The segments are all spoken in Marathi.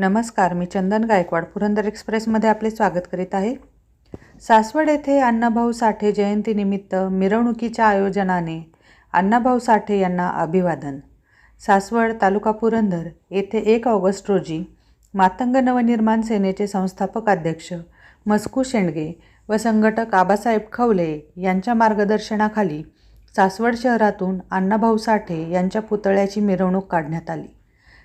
नमस्कार मी चंदन गायकवाड पुरंदर एक्सप्रेसमध्ये आपले स्वागत करीत आहे. सासवड येथे अण्णाभाऊ साठे जयंतीनिमित्त मिरवणुकीच्या आयोजनाने अण्णाभाऊ साठे यांना अभिवादन. सासवड तालुका पुरंदर येथे एक ऑगस्ट रोजी मातंग नवनिर्माण सेनेचे संस्थापक अध्यक्ष मस्कू शेंडगे व संघटक आबासाहेब खवले यांच्या मार्गदर्शनाखाली सासवड शहरातून अण्णाभाऊ साठे यांच्या पुतळ्याची मिरवणूक काढण्यात आली.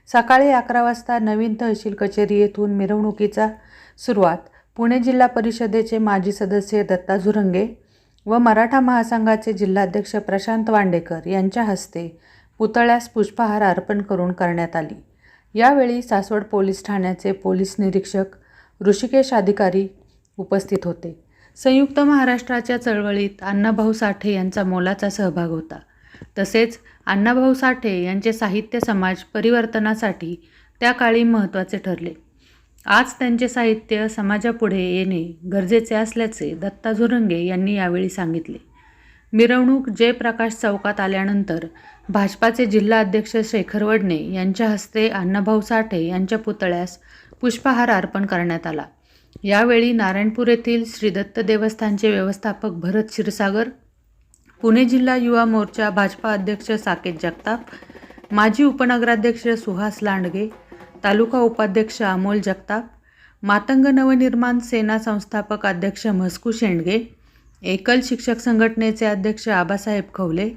सकाळी अकरा वाजता नवीन तहसील कचेरी येथून मिरवणुकीचा सुरुवात. पुणे जिल्हा परिषदेचे माजी सदस्य दत्ता झुरंगे व मराठा महासंघाचे जिल्हाध्यक्ष प्रशांत वांडेकर यांच्या हस्ते पुतळ्यास पुष्पहार अर्पण करून करण्यात आली. यावेळी सासवड पोलीस ठाण्याचे पोलीस निरीक्षक ऋषिकेश अधिकारी उपस्थित होते. संयुक्त महाराष्ट्राच्या चळवळीत अण्णाभाऊ साठे यांचा मोलाचा सहभाग होता. तसेच अण्णाभाऊ साठे यांचे साहित्य समाज परिवर्तनासाठी त्या काळी महत्त्वाचे ठरले. आज त्यांचे साहित्य समाजापुढे येणे गरजेचे असल्याचे दत्ता झुरंगे यांनी यावेळी सांगितले. मिरवणूक जयप्रकाश चौकात आल्यानंतर भाजपाचे जिल्हा अध्यक्ष शेखर वडणे यांच्या हस्ते अण्णाभाऊ साठे यांच्या पुतळ्यास पुष्पहार अर्पण करण्यात आला. यावेळी नारायणपूर येथील श्री दत्त देवस्थानचे व्यवस्थापक भरत क्षीरसागर पुणे जिल्हा युवा मोर्चा भाजपा अध्यक्ष साकेत जगताप माजी उपनगराध्यक्ष सुहास लांडगे तालुका उपाध्यक्ष अमोल जगताप मातंग नवनिर्माण सेना संस्थापक अध्यक्ष म्हस्कू शेंडगे एकल शिक्षक संघटनेचे अध्यक्ष आबासाहेब खवले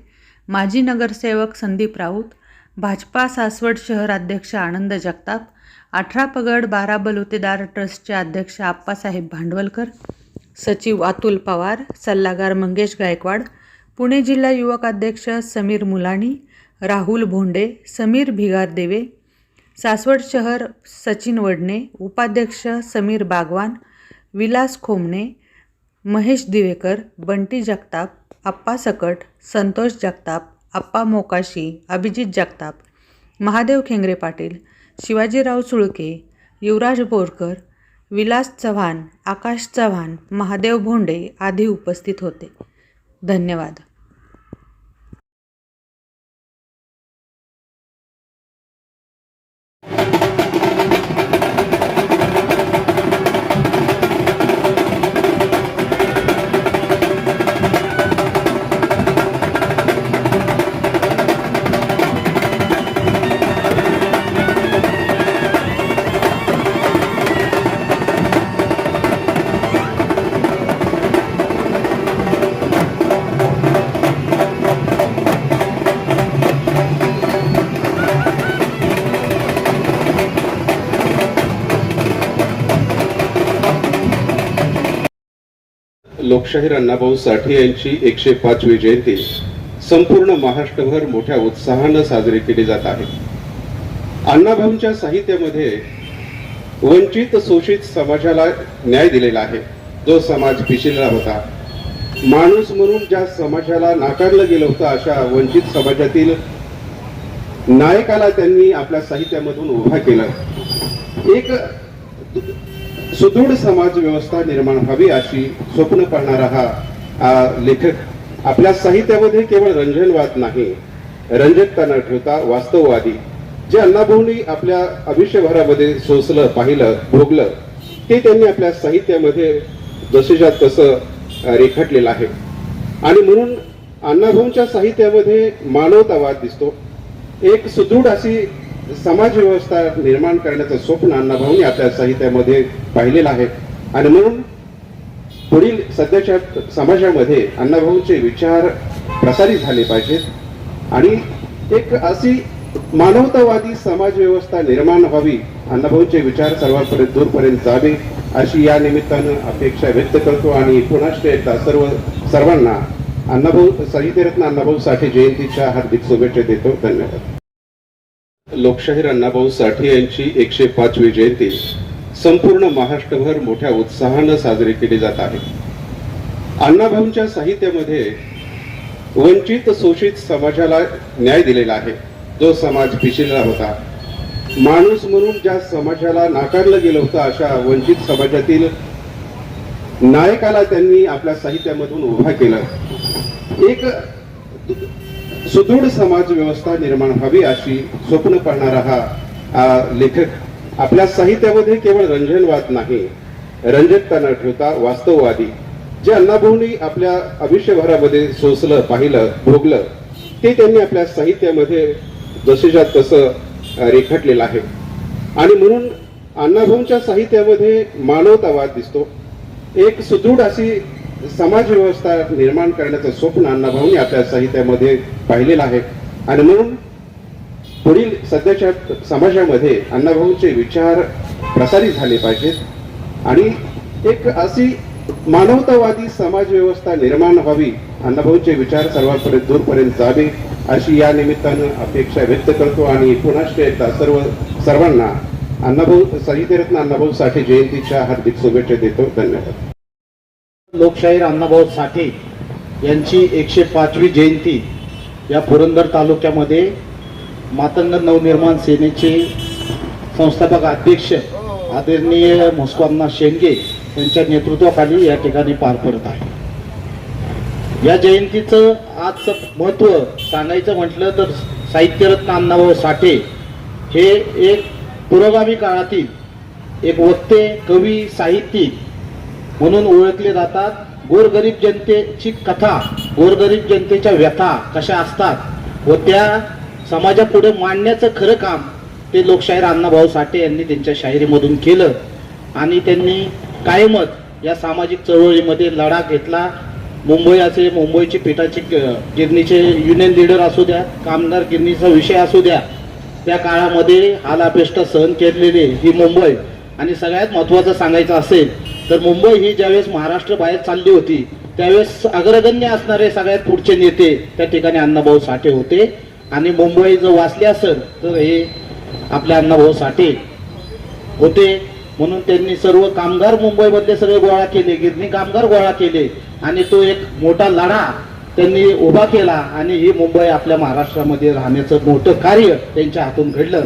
माजी नगरसेवक संदीप राऊत भाजपा सासवड शहर अध्यक्ष आनंद जगताप अठरा पगड बारा बलुतेदार ट्रस्टचे अध्यक्ष आप्पासाहेब भांडवलकर सचिव अतुल पवार सल्लागार मंगेश गायकवाड पुणे जिल्हा युवक अध्यक्ष समीर मुलाणी राहुल भोंडे समीर भिगार देवे सासवड शहर सचिन वडणे उपाध्यक्ष समीर बागवान विलास खोमणे महेश दिवेकर बंटी जगताप आप्पा सकट संतोष जगताप आप्पा मोकाशी अभिजित जगताप महादेव खेंगरे पाटील शिवाजीराव सुळके युवराज बोरकर विलास चव्हाण आकाश चव्हाण महादेव भोंडे आदी उपस्थित होते. धन्यवाद. लोकशाहीर अण्णाभाऊ साठे यांची एकशे पाचवी जयंती. संपूर्ण महाराष्ट्रभर मोठ्या उत्साहानं साजरी केली जात आहे. अण्णाभाऊंच्या साहित्यामध्ये वंचित शोषित समाजाला न्याय दिलेला आहे. जो समाज पिशिलेला होता. माणूस म्हणून ज्या समाजाला नाकारलं गेलं होतं अशा वंचित समाजातील नायकाला त्यांनी आपल्या साहित्यामधून उभा केला. एक सुदृढ समाज व्यवस्था निर्माण व्हावी अशी स्वप्न पाहणारा हा लेखक आपल्या साहित्यामध्ये केवळ रंजनवाद नाही रंजकता न ठेवता वास्तववादी जे अण्णाभाऊंनी आपल्या आयुष्यभरामध्ये सोसलं पाहिलं भोगलं ते त्यांनी आपल्या साहित्यामध्ये जसेच्या तसं रेखाटलेलं आहे. आणि म्हणून अण्णाभाऊंच्या साहित्यामध्ये मानवतावाद दिसतो. एक सुदृढ अशी समाज व्यवस्था निर्माण करण्याचं स्वप्न अण्णाभाऊंनी आपल्या साहित्यामध्ये पाहिलेलं आहे. आणि म्हणून पुढील सध्याच्या समाजामध्ये अण्णाभाऊंचे विचार प्रसारित झाले पाहिजेत. आणि एक अशी मानवतावादी समाज व्यवस्था निर्माण व्हावी अण्णाभाऊंचे विचार सर्वांपर्यंत दूरपर्यंत जावे अशी या निमित्तानं अपेक्षा व्यक्त करतो आणि पुन्हा एकदा सर्व सर्वांना अण्णाभाऊ साहित्यरत्न अण्णाभाऊ साठे जयंतीच्या हार्दिक शुभेच्छा देतो. धन्यवाद. लोकशाहीर अण्णाभाऊ साठे यांची एकशे पाचवी जयंती संपूर्ण महाराष्ट्रभर मोठ्या उत्साहानं साजरी केली जात आहे. अण्णाभाऊंच्या साहित्यामध्ये वंचित शोषित समाजाला न्याय दिलेला आहे. जो समाज पिशिलेला होता. माणूस म्हणून ज्या समाजाला नाकारलं गेलं होतं अशा वंचित समाजातील नायकाला त्यांनी आपल्या साहित्यामधून उभा केलं. एक सुदृढ समाज व्यवस्था निर्माण व्हावी अशी स्वप्न पाहणारा हा लेखक आपल्या साहित्यामध्ये केवळ रंजनवाद नाही रंजकता न ठेवता वास्तववादी जे अण्णाभाऊंनी आपल्या आयुष्यभरामध्ये सोसलं पाहिलं भोगलं ते त्यांनी आपल्या साहित्यामध्ये जसेच्या तसं रेखाटलेलं आहे. आणि म्हणून अण्णाभाऊंच्या साहित्यामध्ये मानवतावाद दिसतो. एक सुदृढ अशी समाज व्यवस्था निर्माण करण्याचं स्वप्न अण्णाभाऊंनी आपल्या साहित्यामध्ये पाहिलेलं आहे. आणि म्हणून पुढील सध्याच्या समाजामध्ये अण्णाभाऊंचे विचार प्रसारित झाले पाहिजेत. आणि एक अशी मानवतावादी समाज व्यवस्था निर्माण व्हावी अण्णाभाऊंचे विचार सर्वांपर्यंत दूरपर्यंत जावे अशी या निमित्तानं अपेक्षा व्यक्त करतो. आणि पुन्हा एकदा सर्व सर्वांना अण्णाभाऊ साहित्यरत्न अण्णाभाऊ साठे जयंतीच्या हार्दिक शुभेच्छा देतो. धन्यवाद. लोकशाहीर अण्णाभाऊ साठे यांची एकशे पाचवी जयंती या पुरंदर तालुक्यामध्ये मातंग नवनिर्माण सेनेचे संस्थापक अध्यक्ष आदरणीय मुस्कवांना शेंगे यांच्या नेतृत्वाखाली या ठिकाणी पार पडत आहे. या जयंतीचं आजचं महत्त्व सांगायचं म्हटलं तर साहित्यरत्न अण्णाभाऊ साठे हे एक पुरोगामी काळातील एक वक्ते कवी साहित्यिक म्हणून ओळखले जातात गोरगरीब जनतेची कथा गोरगरीब जनतेच्या व्यथा कशा असतात व त्या समाजापुढे मांडण्याचं खरं काम ते लोकशाहीर अण्णाभाऊ साठे यांनी त्यांच्या शाहिरीमधून केलं आणि त्यांनी कायमच या सामाजिक चळवळीमध्ये लढा घेतला. मुंबई असे मुंबईची पिठाची गिरणीचे युनियन लिडर असू द्या कामगार गिरणीचा विषय असू द्या त्या काळामध्ये हालापेष्ट सहन केलेली ही मुंबई. आणि सगळ्यात महत्त्वाचं सांगायचं असेल तर मुंबई ही ज्यावेळेस महाराष्ट्र बाहेर चालली होती त्यावेळेस अग्रगण्य असणारे सगळ्यात पुढचे नेते त्या ठिकाणी अण्णाभाऊ साठे होते. आणि मुंबई जर वाचली असेल तर हे आपले अण्णाभाऊ साठे होते. म्हणून त्यांनी सर्व कामगार मुंबईमधले सगळे गोळा केले गिरणी कामगार गोळा केले. आणि तो एक मोठा लढा त्यांनी उभा केला आणि ही मुंबई आपल्या महाराष्ट्रामध्ये राहण्याचं मोठं कार्य त्यांच्या हातून घडलं.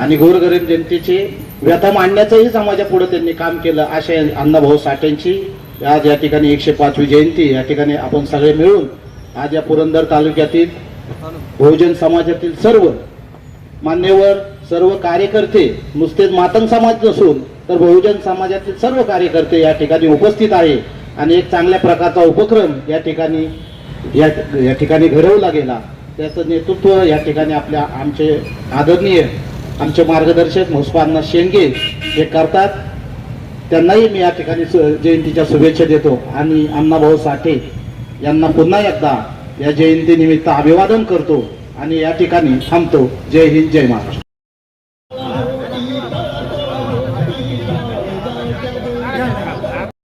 आणि गोरगरीब जनतेचे व्यथा मांडण्याचंही समाजापुढे त्यांनी काम केलं अशा अण्णाभाऊ साठेंची. आज या ठिकाणी एकशे पाचवी जयंती या ठिकाणी आपण सगळे मिळून आज या पुरंदर तालुक्यातील बहुजन समाजातील सर्व मान्यवर सर्व कार्यकर्ते नुसतेच मातंग समाज नसून तर बहुजन समाजातील सर्व कार्यकर्ते या ठिकाणी उपस्थित आहे. आणि एक चांगल्या प्रकारचा उपक्रम या ठिकाणी या या ठिकाणी घडवला गेला. त्याचं नेतृत्व या ठिकाणी आपल्या आमचे आदरणीय आमचे मार्गदर्शक मुस्पान्ना शेंगे हे करतात. त्यांनाही मी या ठिकाणी जयंतीच्या शुभेच्छा देतो. आणि अण्णाभाऊ साठे यांना पुन्हा एकदा या जयंतीनिमित्त अभिवादन करतो आणि या ठिकाणी थांबतो. जय हिंद जय महाराष्ट्र.